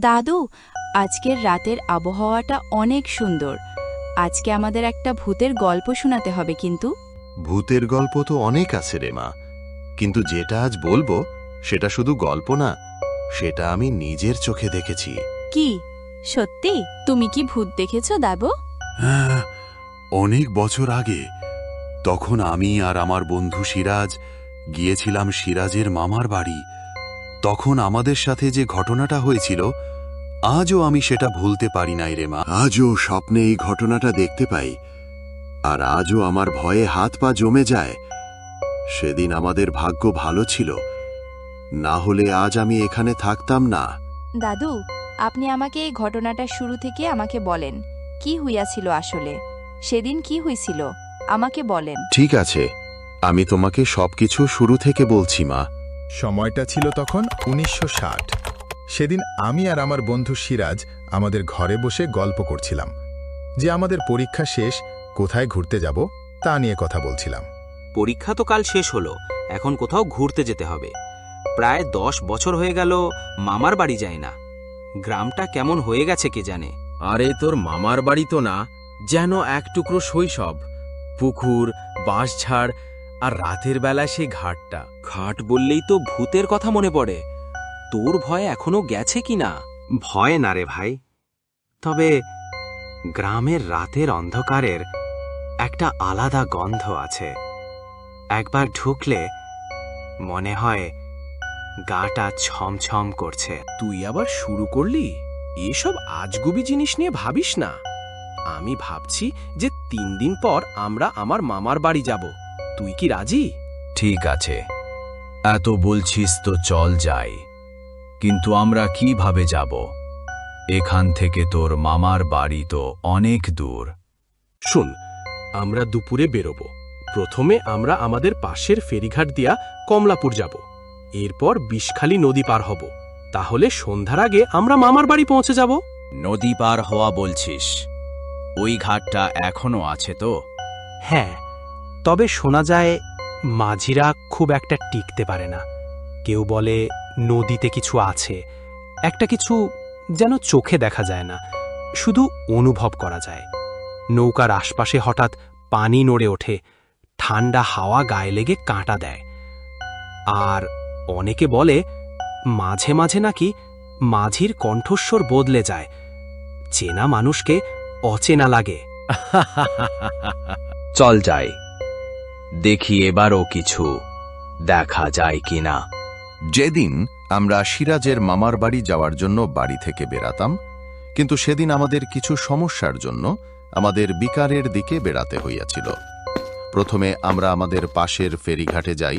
দাদু আজকের রাতের আবহাওয়াটা অনেক সুন্দর। আজকে আমাদের একটা ভূতের গল্প শোনাতে হবে কিন্তু। ভূতের গল্প তো অনেক আছে রে মা। কিন্তু যেটা আজ বলব সেটা শুধু গল্প না সেটা আমি নিজের চোখে দেখেছি। কি? সত্যি? তুমি কি ভূত দেখেছ দাবো হ্যাঁ অনেক বছর আগে তখন আমি আর আমার বন্ধু সিরাজ গিয়েছিলাম সিরাজের মামার বাড়ি। তখন আমাদের সাথে যে ঘটনাটা হয়েছিল আজও আমি সেটা ভুলতে পারি নাই রে মা। আজও স্বপ্নে এই ঘটনাটা দেখতে পাই আর আজও আমার ভয়ে হাত পা জমে যায়। সেদিন আমাদের ভাগ্য ভালো ছিল না হলে আজ আমি এখানে থাকতাম না। দাদু আপনি আমাকে এই ঘটনাটা শুরু থেকে আমাকে বলেন কি হইয়াছিল আসলে? সেদিন কি হয়েছিল আমাকে বলেন। ঠিক আছে আমি তোমাকে সবকিছু শুরু থেকে বলছি মা। সময়টা ছিল তখন উনিশশো সেদিন আমি আর আমার বন্ধু সিরাজ আমাদের ঘরে বসে গল্প করছিলাম। যে আমাদের পরীক্ষা শেষ কোথায় ঘুরতে যাব তা নিয়ে কথা বলছিলাম। পরীক্ষা তো কাল শেষ হলো এখন কোথাও ঘুরতে যেতে হবে। প্রায় দশ বছর হয়ে গেল মামার বাড়ি যায় না। গ্রামটা কেমন হয়ে গেছে কে জানে। আরে তোর মামার বাড়ি তো না যেন এক টুকরো শৈশব। পুকুর বাঁশঝাড় আর রাতের বেলায় সেই ঘাটটা। ঘাট বললেই তো ভূতের কথা মনে পড়ে। তোর ভয় এখনও গেছে কি না? ভয় না রে ভাই। তবে গ্রামের রাতের অন্ধকারের একটা আলাদা গন্ধ আছে। একবার ঢুকলে মনে হয় গাটা ছমছম করছে। তুই আবার শুরু করলি? এসব আজগুবি জিনিস নিয়ে ভাবিস না। আমি ভাবছি যে তিন দিন পর আমরা আমার মামার বাড়ি যাব। তুই কি রাজি? ঠিক আছে। এত বলছিস তো চল যাই। কিন্তু আমরা কীভাবে যাব? এখান থেকে তোর মামার বাড়ি তো অনেক দূর। শোন আমরা দুপুরে বেরোবো। প্রথমে আমরা আমাদের পাশের ফেরিঘাট দিয়া কমলাপুর যাব। এরপর বিষখালী নদী পার হব। তাহলে সন্ধ্যার আগে আমরা মামার বাড়ি পৌঁছে যাব। নদী পার হওয়া বলছিস। ওই ঘাটটা এখনও আছে তো? হ্যাঁ তবে শোনা যায়, মাঝিরা খুব একটা টিকতে পারে না। কেউ বলে, নদীতে কিছু আছে। একটা কিছু যেন চোখে দেখা যায় না। শুধু অনুভব করা যায়। নৌকার আশপাশে হঠাৎ পানি নড়ে ওঠে, ঠান্ডা হাওয়া গায়ে লেগে কাঁটা দেয়। আর অনেকে বলে, মাঝে মাঝে নাকি মাঝির কণ্ঠস্বর বদলে যায়। চেনা মানুষকে অচেনা লাগে। চল যাই। দেখি এবারও কিছু দেখা যায় কিনা। যেদিন আমরা সিরাজের মামার বাড়ি যাওয়ার জন্য বাড়ি থেকে বেরাতাম কিন্তু সেদিন আমাদের কিছু সমস্যার জন্য আমাদের বিকারের দিকে বেড়াতে হইয়াছিল। প্রথমে আমরা আমাদের পাশের ফেরিঘাটে যাই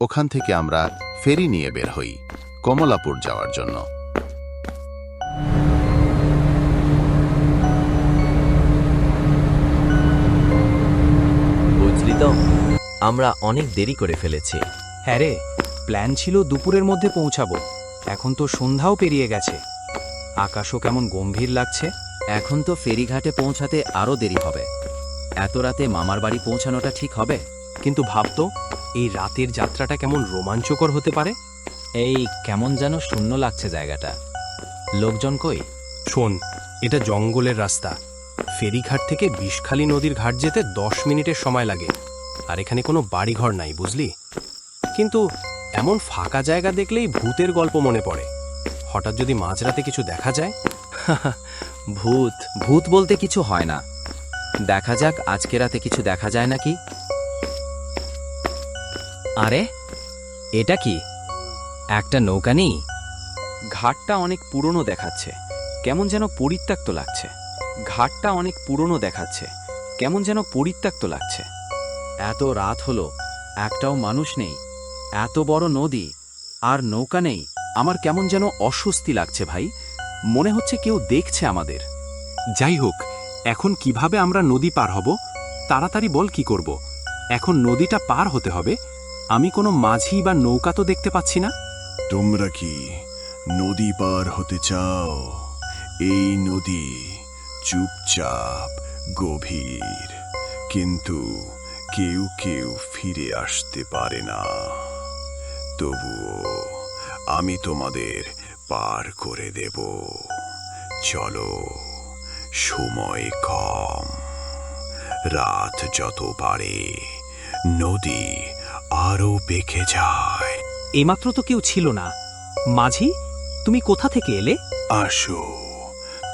ওখান থেকে আমরা ফেরি নিয়ে বের হই কমলাপুর যাওয়ার জন্য। বুঝলি তো? আমরা অনেক দেরি করে ফেলেছি। হ্যাঁ রে প্ল্যান ছিল দুপুরের মধ্যে পৌঁছাবো। এখন তো সন্ধ্যাও পেরিয়ে গেছে। আকাশও কেমন গম্ভীর লাগছে। এখন তো ফেরিঘাটে পৌঁছাতে আরও দেরি হবে। এত রাতে মামার বাড়ি পৌঁছানোটা ঠিক হবে? কিন্তু ভাবতো এই রাতের যাত্রাটা কেমন রোমাঞ্চকর হতে পারে? এই কেমন যেন শূন্য লাগছে জায়গাটা। লোকজন কই? শোন এটা জঙ্গলের রাস্তা। ফেরিঘাট থেকে বিষখালী নদীর ঘাট যেতে দশ মিনিটের সময় লাগে। আর এখানে কোনো বাড়িঘর নাই, বুঝলি? কিন্তু এমন ফাঁকা জায়গা দেখলেই ভূতের গল্প মনে পড়ে। হঠাৎ যদি মাঝরাতে কিছু দেখা যায়? ভূত ভূত বলতে কিছু হয় না। দেখা যাক আজকে রাতে কিছু দেখা যায় নাকি। আরে, এটা কি? একটা নৌকা নেই? ঘাটটা অনেক পুরনো দেখাচ্ছে। কেমন যেন পরিত্যক্ত লাগছে। ঘাটটা অনেক পুরনো দেখাচ্ছে। কেমন যেন পরিত্যক্ত লাগছে। এত রাত হলো, একটাও মানুষ নেই, এত বড় নদী, আর নৌকা নেই। আমার কেমন যেন অস্বস্তি লাগছে ভাই, মনে হচ্ছে কেউ দেখছে আমাদের। যাই হোক, এখন কীভাবে আমরা নদী পার হব, তাড়াতাড়ি বল কি করব? এখন নদীটা পার হতে হবে, আমি কোনো মাঝি বা নৌকা তো দেখতে পাচ্ছি না। তোমরা কি নদী পার হতে চাও? এই নদী চুপচাপ গভীর, কিন্তু কেউ কেউ ফিরে আসতে পারে না। তবুও আমি তোমাদের পার করে দেব। চলো সময় কম। রাত যত বাড়ে নদী আরও বেঁকে যায়। এমাত্র তো কেউ ছিল না। মাঝি তুমি কোথা থেকে এলে? আসো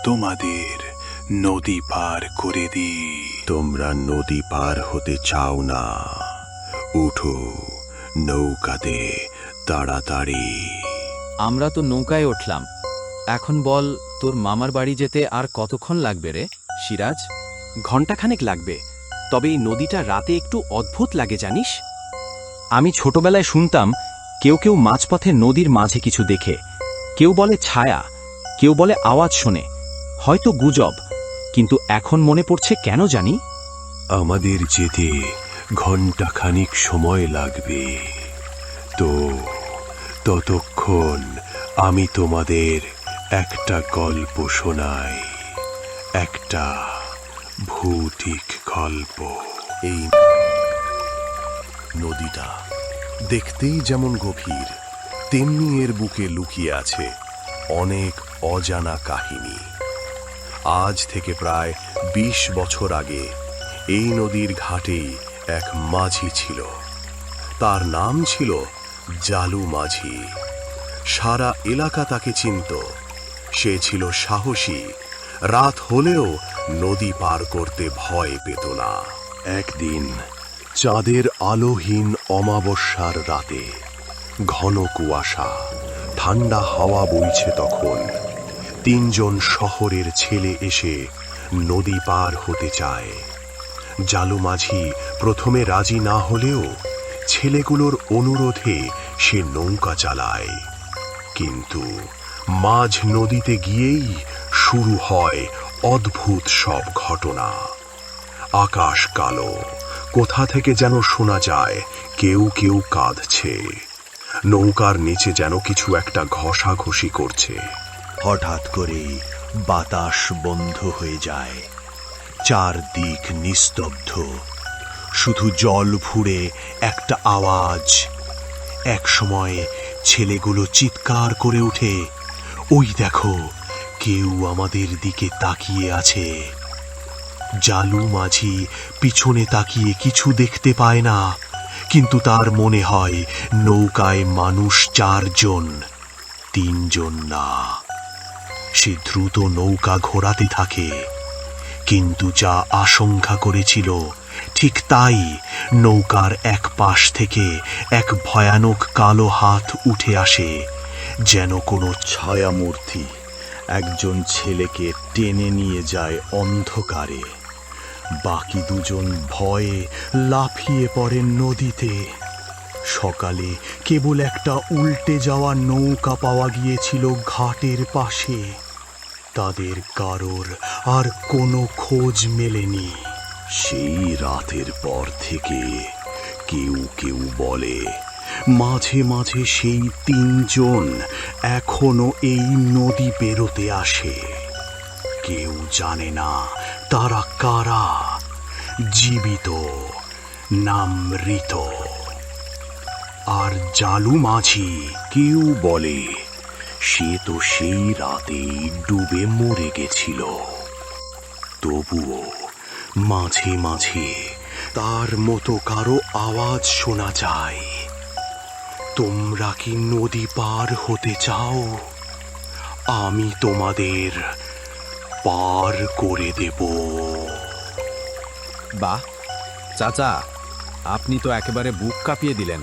তোমাদের নদী পার করে দি তোমরা নদী পার হতে চাও না। উঠো নৌকাতে তাড়াতাড়ি। আমরা তো নৌকায় উঠলাম। এখন বল তোর মামার বাড়ি যেতে আর কতক্ষণ লাগবে রে? সিরাজ? ঘণ্টাখানেক লাগবে। তবে এই নদীটা রাতে একটু অদ্ভুত লাগে জানিস? আমি ছোটবেলায় শুনতাম কেউ কেউ মাঝপথে নদীর মাঝে কিছু দেখে। কেউ বলে ছায়া কেউ বলে আওয়াজ শোনে। হয়তো গুজব কিন্তু এখন মনে পড়ছে কেন জানি? আমাদের যেতে ঘণ্টা খানিক সময় লাগবে। তো ততক্ষণ আমি তোমাদের একটা গল্প শোনাই, একটা ভৌতিক গল্প। এই নদীটা দেখতেই যেমন গভীর, তেমনি এর বুকে লুকিয়ে আছে অনেক অজানা কাহিনী। আজ থেকে প্রায় ২০ বছর আগে এই নদীর ঘাটেই এক মাঝি ছিল। তার নাম ছিল জালু মাঝি। সারা এলাকা তাকে চিনত। সে ছিল সাহসী। রাত হলেও নদী পার করতে ভয় পেত না। একদিন চাঁদের আলোহীন অমাবস্যার রাতে ঘন কুয়াশা, ঠান্ডা হাওয়া বইছে তখন। তিনজন শহরের ছেলে এসে নদী পার হতে চায়। জালু মাঝি প্রথমে রাজি না হলেও ছেলেগুলোর অনুরোধে সে নৌকা চালায়। কিন্তু মাঝ নদীতে গিয়েই শুরু হয় অদ্ভুত সব ঘটনা। আকাশ কালো, কোথা থেকে যেন শোনা যায় কেউ কেউ কাঁদছে। নৌকার নিচে যেন কিছু একটা ঘষাঘষি করছে। হঠাৎ করে বাতাস বন্ধ হয়ে যায়। চারদিক নিস্তব্ধ। শুধু জল ফুড়ে একটা আওয়াজ। এক সময় ছেলেগুলো চিৎকার করে ওঠে, ওই দেখো, কেউ আমাদের দিকে তাকিয়ে আছে। জালু মাঝি পিছনে তাকিয়ে কিছু দেখতে পায় না, কিন্তু তার মনে হয় নৌকায় মানুষ চারজন, তিনজন না। সে দ্রুত নৌকা ঘোরাতে থাকে। কিন্তু যা আশঙ্কা করেছিল, ঠিক তাই নৌকার এক পাশ থেকে এক ভয়ানক কালো হাত উঠে আসে, যেন কোনো ছায়ামূর্তি একজন ছেলেকে টেনে নিয়ে যায় অন্ধকারে। বাকি দুজন ভয়ে লাফিয়ে পড়েন নদীতে। সকালে কেবল একটা উল্টে যাওয়া নৌকা পাওয়া গিয়েছিল ঘাটের পাশে। তাদের কারোর আর কোনো খোঁজ মেলেনি। সেই রাতের পর থেকে কেউ কেউ বলে, মাঝে মাঝে সেই তিনজন এখনও এই নদী পেরোতে আসে। কেউ জানে না তারা কারা, জীবিত না মৃত। আর জালু মাঝি কেউ বলে, সে তো সেই রাতেই ডুবে মরে গেছিল। তবুও মাঝে মাঝে তার মতো কারও আওয়াজ শোনা যায়, তোমরা কি নদী পার হতে চাও? আমি তোমাদের পার করে দেব। বাহ, চাচা, আপনি তো একেবারে বুক কাঁপিয়ে দিলেন।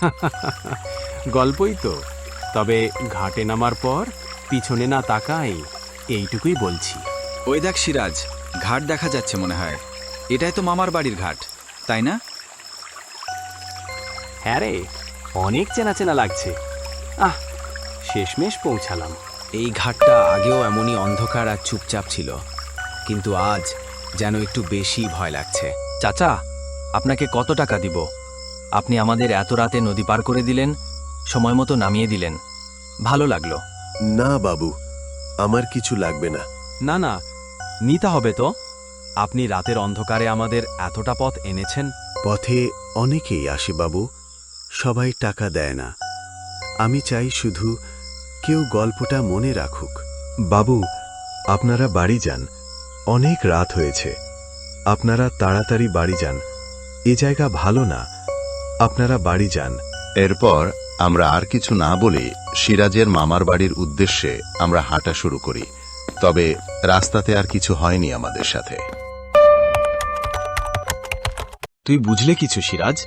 গল্পই তো। তবে ঘাটে নামার পর পিছনে না তাকাই এইটুকুই বলছি। ওই দেখ সিরাজ ঘাট দেখা যাচ্ছে মনে হয়। এটাই তো মামার বাড়ির ঘাট তাই না? হ্যাঁ রে অনেক চেনা চেনা লাগছে। আহ শেষমেশ পৌঁছালাম। এই ঘাটটা আগেও এমনই অন্ধকার আর চুপচাপ ছিল। কিন্তু আজ যেন একটু বেশি ভয় লাগছে। চাচা আপনাকে কত টাকা দিব? আপনি আমাদের এত রাতে নদী পার করে দিলেন সময় মতো নামিয়ে দিলেন। ভালো লাগল। না বাবু আমার কিছু লাগবে না। না না নিতে হবে তো। আপনি রাতের অন্ধকারে আমাদের এতটা পথ এনেছেন। পথে অনেকেই আসে বাবু। সবাই টাকা দেয় না। আমি চাই শুধু কেউ গল্পটা মনে রাখুক। বাবু আপনারা বাড়ি যান। অনেক রাত হয়েছে। আপনারা তাড়াতাড়ি বাড়ি যান। এ জায়গা ভালো না। আপনারা বাড়ি যান। এরপর আমরা আর কিছু না বলে সিরাজের মামার বাড়ির উদ্দেশ্যে আমরা হাঁটা শুরু করি। তবে রাস্তাতে আর কিছু হয়নি আমাদের সাথে। তুই বুঝলে কিছু সিরাজ?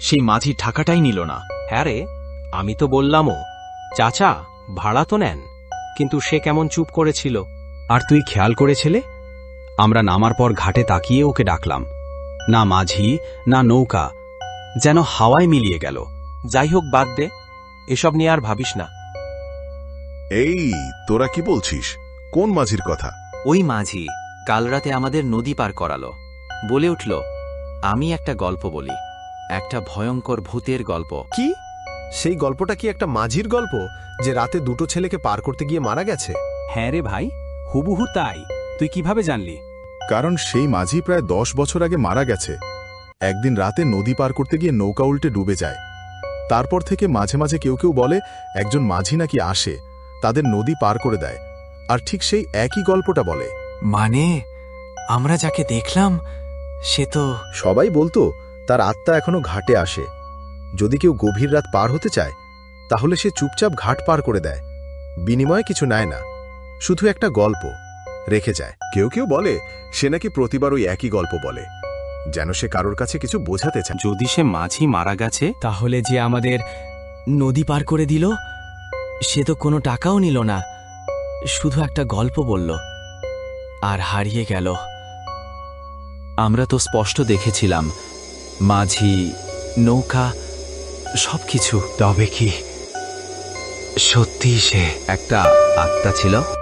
সেই মাঝি টাকাটাই নিল না। হ্যাঁ রে আমি তো বললামও চাচা ভাড়া তো নেন কিন্তু সে কেমন চুপ করেছিল। আর তুই খেয়াল করেছিলে? আমরা নামার পর ঘাটে তাকিয়ে ওকে ডাকলাম। না মাঝি না নৌকা যেন হাওয়ায় মিলিয়ে গেল। যাই হোক বাদ দে। এসব নিয়ে আর ভাবিস না। এই তোরা কি বলছিস? কোন মাঝির কথা? ওই মাঝি কাল রাতে আমাদের নদী পার করালো। বলে উঠল আমি একটা গল্প বলি। একটা ভয়ঙ্কর ভূতের গল্প। কি? সেই গল্পটা কি একটা মাঝির গল্প যে রাতে দুটো ছেলেকে পার করতে গিয়ে মারা গেছে? হ্যাঁ রে ভাই হুবহু তাই। তুই কীভাবে জানলি? কারণ সেই মাঝি প্রায় দশ বছর আগে মারা গেছে। একদিন রাতে নদী পার করতে গিয়ে নৌকা উল্টে ডুবে যায়। তারপর থেকে মাঝে মাঝে কেউ কেউ বলে একজন মাঝি নাকি আসে তাদের নদী পার করে দেয়। আর ঠিক সেই একই গল্পটা বলে। মানে আমরা যাকে দেখলাম সে তো সবাই বলতো তার আত্মা এখনও ঘাটে আসে। যদি কেউ গভীর রাত পার হতে চায় তাহলে সে চুপচাপ ঘাট পার করে দেয়। বিনিময়ে কিছু নেয় না। শুধু একটা গল্প রেখে যায়। কেউ কেউ বলে সে নাকি প্রতিবার ওই একই গল্প বলে। যেন সে কারোর কাছে কিছু বোঝাতে চায়। যদি সে মাঝি মারা গেছে, তাহলে যে আমাদের নদী পার করে দিল, সে তো কোনো টাকাও নিল না। শুধু একটা গল্প বলল, আর হারিয়ে গেল। আমরা তো স্পষ্ট দেখেছিলাম, মাঝি, নৌকা, সবকিছু। তবে কি সত্যি সে একটা আত্মা ছিল?